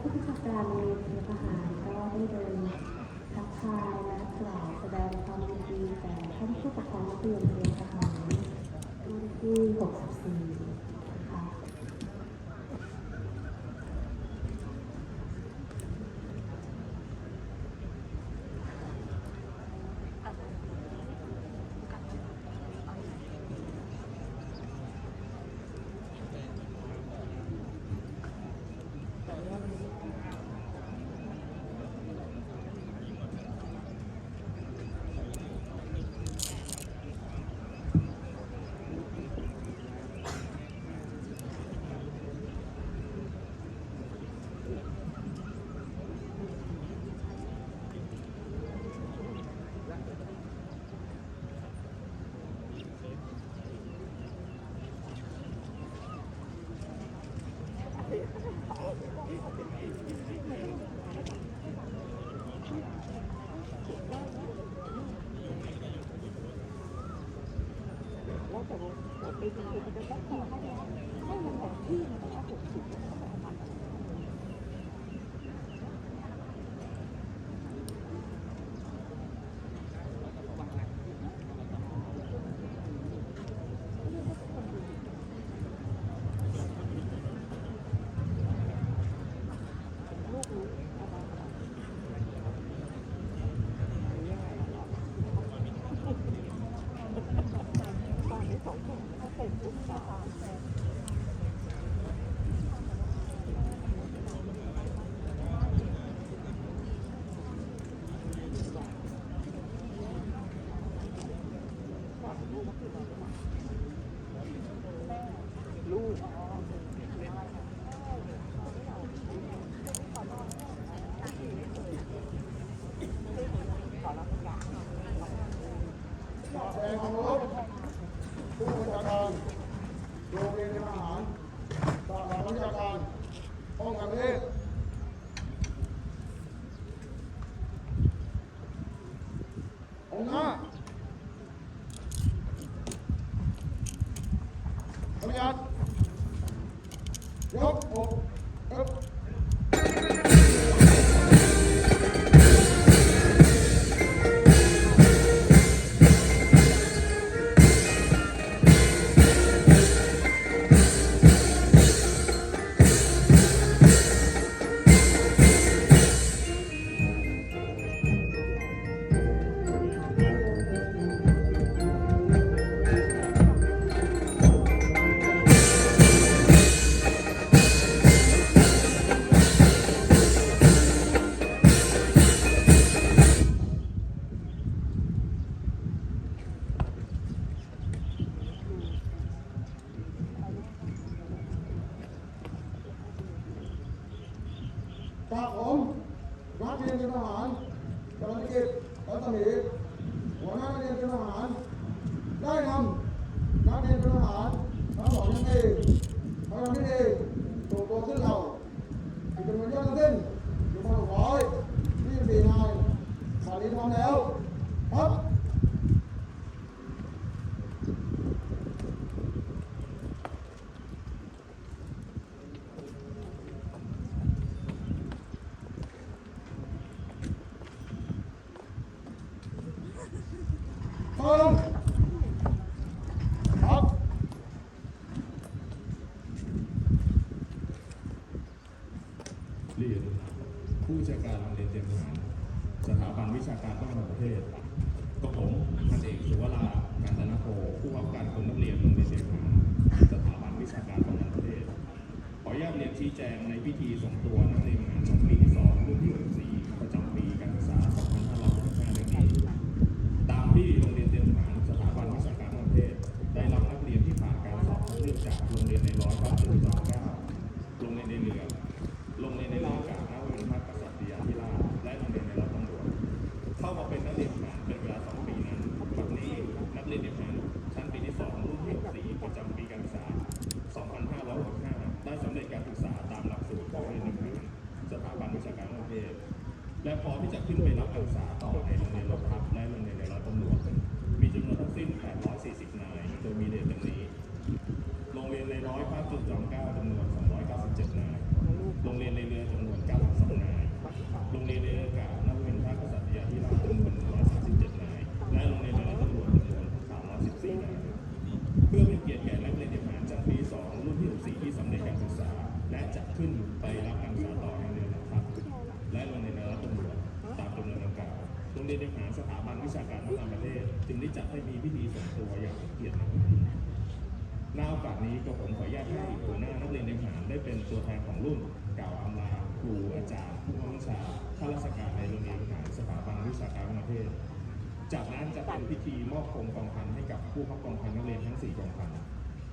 ผู้จัดการโรงเรียนเตรียมทหารก็ได้เดินทักทายและกล่าวแสดงความยินดีแก่ท่านผู้ปกครองนักเรียนเตรียมทหาร รถจะมีเป็นรถที่มีที่จะต้องขอให้ให้มันแบบที่มันต้องถูกสุด อ ตอนนี้พร้อมแล้วครับ พร้อมครับ เรียนผู้จัดการโรงเรียนเตรียมทหารสถาบันวิชา ก วิชาการต่างและพร้อมที่จะขึ้นไปรับการศึกษาต่อในโรงเรียนรบทัพและโรงเรียนในร้อยตำรวจ มีจำนวนทั้งสิ้น 840 นาย โดยมีเด็กดังนี้ โรงเรียนในร้อยพักจุดจอมเกล้าจำนวน 297 นาย โรงเรียนในเรือจำนวน 92 นาย โรงเรียนใน ธีส่งตัวอย่างเกียรติในวันนี้ณโอกาสนี้ก็ผมขออนุญาตให้หัวหน้านักเรียนทหาได้เป็นตัวแทนของรุ่นกล่าวอำลาครูอาจารย์ ผู้บังคับชาข้าราชการในโรงเรียนทหาสถาบันวิชาการประเทศ จากนั้นจะเป็นพิธีมอบคมกองพันให้กับผู้เข้ากองพันนักเรียนทั้ง 4 กองพัน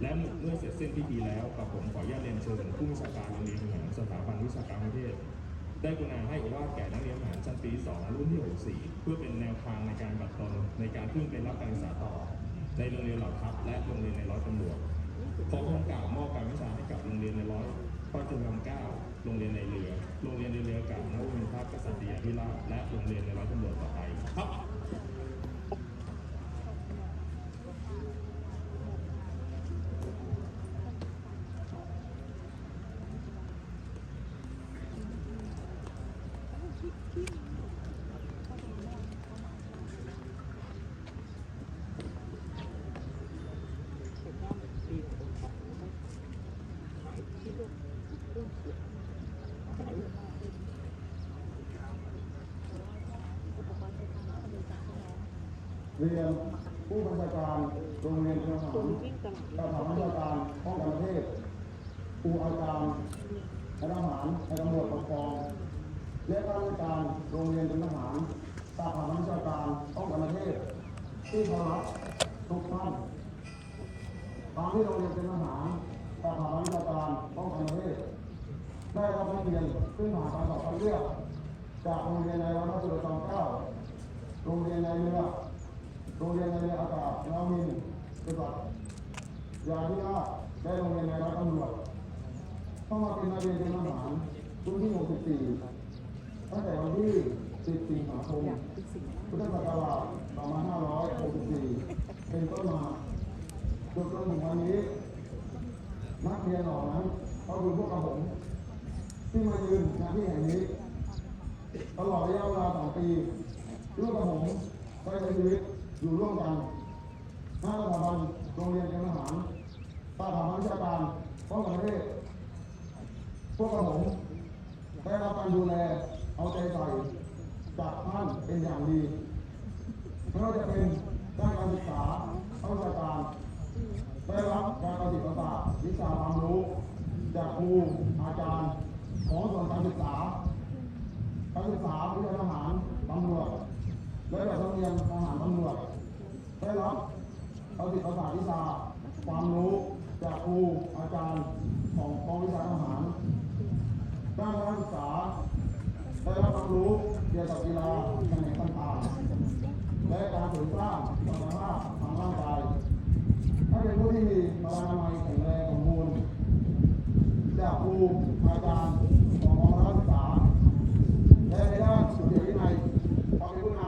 และเมื่อเสร็จสิ้นพิธีแล้วกับผมขออนุญาตเรียนเชิญผู้บัญชาการโรงเรียนทหาสถาบันวิชาการประเทศ ได้กรุณาให้โอวาทแก่นักเรียนมหารชั้นปี 2 รุ่นที่ 64 เพื่อเป็นแนวทางในการบัดตนในการขึ้นเป็นรับการศึกษาต่อ ในโรงเรียนเหล่าทัพและโรงเรียนในร้อยตำรวจขอคงกล่าวมอบการวิชาให้กับโรงเรียนในร้อยปัจจุบันเก้าโรงเรียนในเรือ โรงเรียนในเรืออากาศนวมินทรกษัตริยาธิราชและโรงเรียนในร้อยตำรวจต่อไปครับ เรียนผู้บัญชาการโรงเรียนทหารสถาบันวิชาการป้องกันประเทศครูอาจารย์นายทหารนตำรวจปกครองและข้าราชการโรงเรียนทหารสถาบันวิชาการป้องกันประเทศที่เคารพทุกท่านตามที่โรงเรียนเป็นทหารสถาบันวิชาการป้องกันประเทศได้รับนักเรียนซึ่งผ่านการสอบคัดเลือกจากโรงเรียนในวัดพระจุลจอมเก้าโรงเรียนในเรือ โรงเรียนในอากาศนาวินกษัตริย์ยาธิราชและโรงเรียนในร้อยตำรวจเข้ามาเป็นนักเรียนเป็นทหารรุ่นที่64ตั้งแต่วันที่ 10 สิงหาคมพุทธศักราช2564 เป็นต้นมาจนจนถึงวันนี้ นักเรียนเหล่านั้นเขาคือพวกกระผมที่มายืนณที่แห่งนี้ ตลอดระยะเวลาสองปีลูกกับผมได้ใช้ชีวิต อยู่ร่วมกันหน้าสถาบันโรงเรียนเตรียมทหารสถาบันวิชาการป้องกันประเทศพวกกับผมได้รับการดูแลเอาใจใส่จากท่านเป็นอย่างดีไม่ว่าจะเป็นด้านการศึกษาด้านวิชาการได้รับการประสิทธิ์ประสาทวิชาความรู้จากครูอาจารย์ของส่วนการศึกษาการศึกษาวิทยาทหารตำรวจและแบบโรงเรียนทหารตำรวจ ได้รับประสิทธิ์ประสาวิชาความรู้จากครูอาจารย์ของกองวิชาทหารด้านการศึกษาได้รับความรู้เกี่ยวกับกีฬาแขนงต่างๆด้านสุขภาพทางร่างกายให้เป็นผู้ที่มีพลานามัยแข็งแรงสมบูรณ์จากครูอาจารย์ของกองรักษาและในด้านสุขวินัยความเป็นผู้น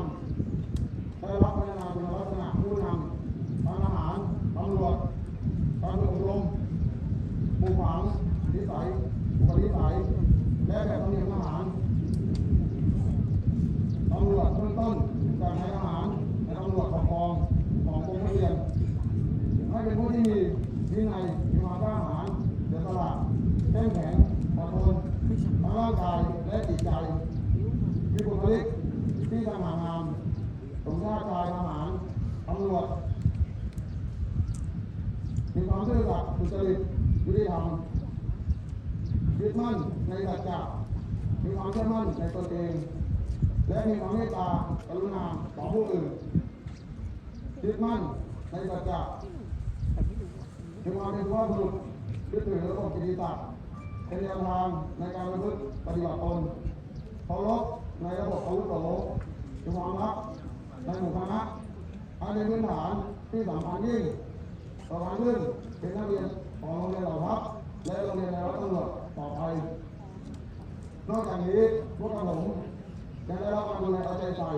ำได้รับพัฒนาคุณลักษณะผู้นำทางอาหารตำรวจการฝึกอบรมปลูกฝังนิสัยอุปนิสัย และแบบธรรมเนียมทหารตำรวจเบื้องต้นจากนายทหารและตำรวจปกครองของกรมทะเบียนให้เป็นผู้ที่มีวินัยมีความกล้าหาญเสียสละเข้มแข็งอดทนทั้งร่างกาย ใจมีบุคลิกที่สง่างามสมชาติชายทหารตำรวจมีความซื่อสัตย์สุจริตยุติธรรมยึดมั่นในสัจจะมีความเชื่อมั่นในตนเอง และมีความเมตตากรุณาต่อผู้อื่นยึดมั่นในสัจจะมีความเป็นสุภาพบุรุษยึดถือระบบกิติศักดิ์เป็นแนวทางในการประพฤติปฏิบัติตน เคารพในระบบอาวุโสมีความรักในหมู่คณะอันเป็นพื้นฐานที่สำคัญยิ่งประมาณขึ้นเป็นนักเรียนของโรงเรียนเหล่าทัพและโรงเรียนในรัฐตำรวจต่อไป นอกจากนี้พวกกระผมยังได้รับการดูแลเอาใจใส่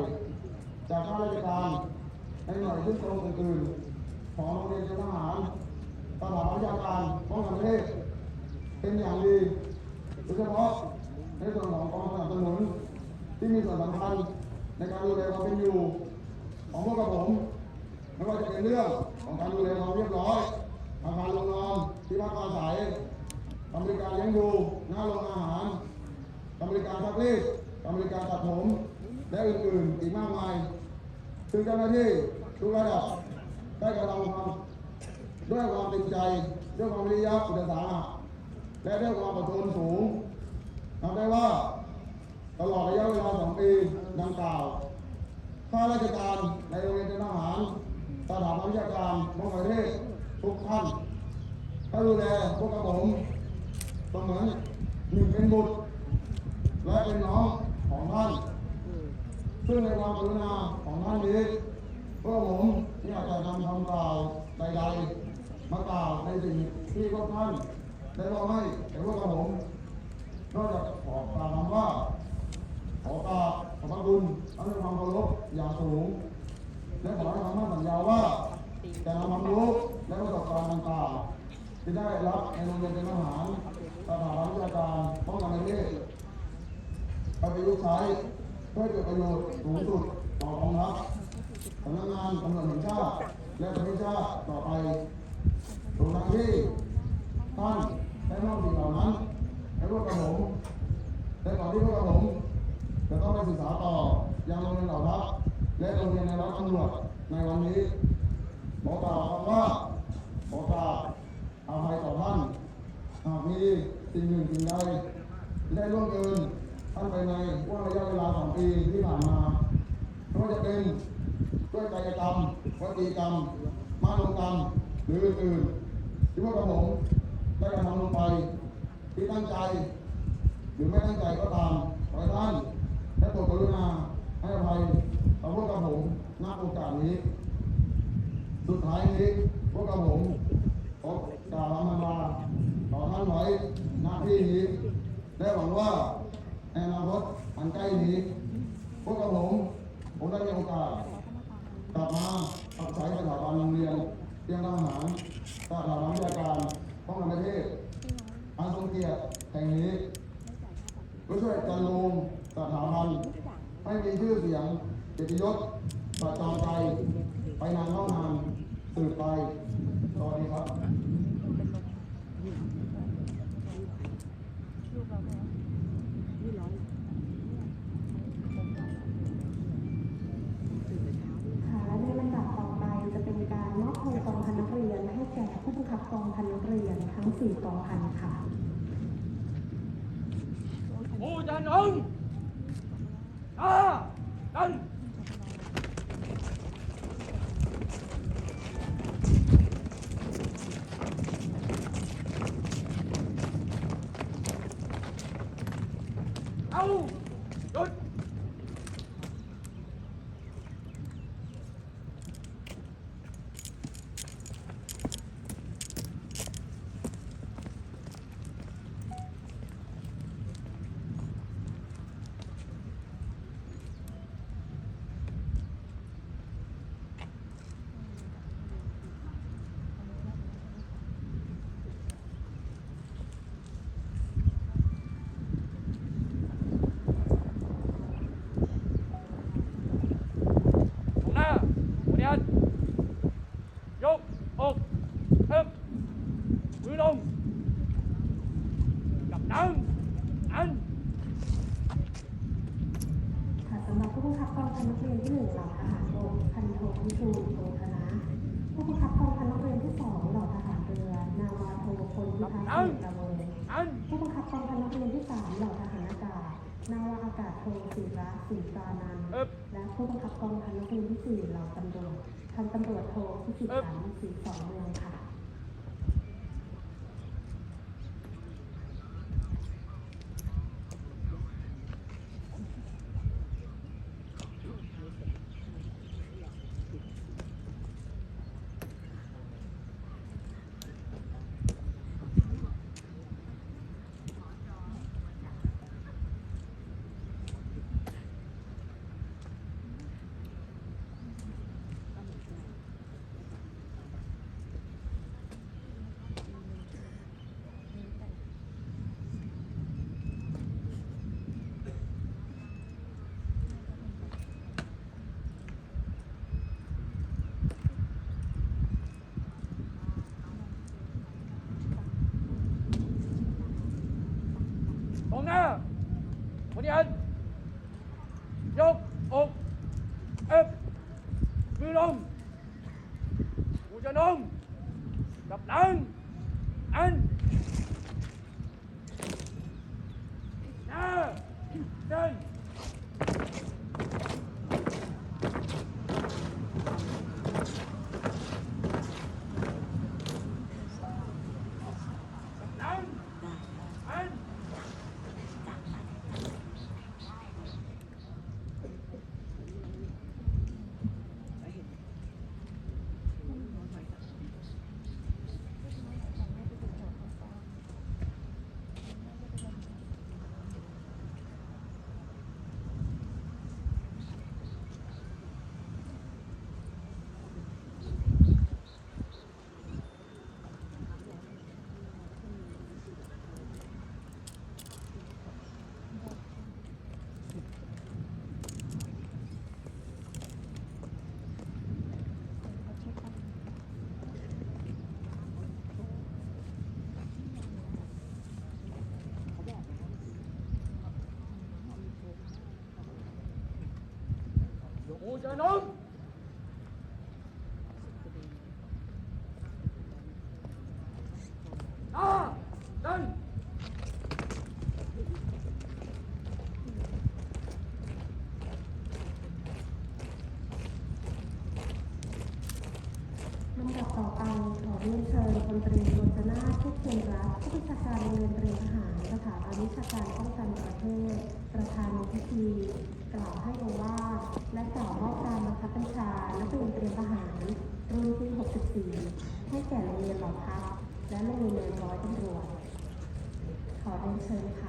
จากข้าราชการในหน่วยขึ้นตรงอื่นๆของโรงเรียนทหารตลอดวิชาการป้องกันประเทศเป็นอย่างดีโดยเฉพาะ ในส่วนของกองสนับสนุนที่มีส่วนสำคัญในการดูแลความเป็นอยู่ของพวกกระผมไม่ว่าจะเป็นเรื่องของการดูแลความเรียบร้อยอาคารโรงนอนที่พักอาศัยบริการเลี้ยงดูหน้าโรงอาหารบริการซักรีดบริการตัดผมและอื่นๆอีกมากมายซึ่งเจ้าหน้าที่ทุกระดับได้กระทำความด้วยความเต็มใจ ด้วยความวิริยะอุตสาหะและด้วยความอดทนสูง ทำได้ว่าตลอดระยะเวลาสองปีดังกล่าวข้าราชการในโรงเรียนทหารสถาบันวิชาการมองประเทศทุกท่านถ้ดูแลพวกกระผมเสมือนหนึ่งเป็นบุตรและเป็นน้องของท่าน ซึ่งในความกรุณาของท่านนี้พวกผมที่อาจจะนำคำกล่าวใดๆมากล่าวในสิ่งที่พวกท่านได้มอบให้แก่พวกกระผม กจากขอกล่าวคำว่า ขอกราบขอบพระคุณท่านด้วยความเคารพอย่างสูง และขอให้คำมั่นสัญญาว่าจะนำความรู้และประสบการณ์ต่างๆที่ได้รับในโรงเรียนเป็นทหารสถาบันวิชาการป้องกันประเทศไปประยุกต์ใช้เพื่อเกิดประโยชน์สูงสุดต่อกองทัพสำนักงานตำรวจแห่งชาติและประเทศชาติต่อไปตรวมทั้งที่ท่านได้มอบสิ่งเหล่านั้น ให้วกกระผมแต่ก่อนที่พวกเราผมจะต้องไปศึกษาต่อยังโรงเรียนเหล่าทัพและโรงเรียนในร้อยตำรวจในวันนี้ขอกล่าวคำว่าขอกราบอาภัยต่อท่านหากมีสิ่งหนึ่งสิ่งใดได้ล่วงเกินท่านไปในว่าระยะเวลาสองปีที่ผ่านมาไม่ว่าจะเป็นด้วยกายกรรมวจีกรรมมานุกรรมหรืออื่นๆที่พวกเราผมได้กระทำลงไป ที่ตั้งใจ หรือไม่ตั้งใจก็ตามขอให้ท่านได้โปรดกรุณาให้อภัยต่อพวกกับผมณโอกาสนี้ สุดท้ายนี้พวกกับผมขอกล่าวคำมันลาต่อท่านไว้ณที่นี้และหวังว่าในอนาคตอันใกล้นี้ พวกกับผมผมได้มีโอกาสกลับมาปักใช้สถาบันโรงเรียนเตรียมทหารสถาบันวิชาการป้องกันประเทศ ทางทรงเกียรติแห่งนี้ก็ช่วยจันลงสถาบันให้มีชื่อเสียงเกียรติยศประจำใจ ไปนานเท่านานสืบไปสวัสดีครับ ค่ะและในลำดับต่อไปจะเป็นการมอบโครงกองพันนักเรียนให้แก่ผู้บังคับกองพันนักเรียนทั้ง 4 กองพันค่ะ ผู้จันองค์อาดัน เอา หยุด เรียนยกอกเอิบมือลงกับดังอัน ค่ะสำหรับผู้บังคับกองพันนักเรียนที่หนึ่งเหล่าทหารบกพันโทวิทูลโพธนะ ผู้บังคับกองพันนักเรียนที่สองเหล่าทหารเรือ นาวาโทพลพิทักษ์เอกตะวงอันผู้บังคับกองพันนักเรียนที่สามเหล่าทหารอากาศ นาวาอากาศโทศิระศรีตานันท์เอิบและผู้บังคับกองพันนักเรียนที่สี่เหล่าตำรวจพันตำรวจโทพิสิทธิ์สันศรีสองเมืองค่ะ กูจะนงหน้าเดิน ลำดับต่อไปขอเรียนเชิญ พลตรีรจนาทุกเทียนรัตผู้บัญชาการโรงเรียนเตรียมทหารสถาบันวิชาการป้องกันประเทศ ประธานในพิธี กล่าวให้โอวาทและกล่าวมอบการบังคับบัญชานักเรียนเตรียมทหารรุ่นที่ 64 ให้แก่โรงเรียนเหล่าทัพและโรงเรียนร้อยตำรวจขอเรียนเชิญค่ะ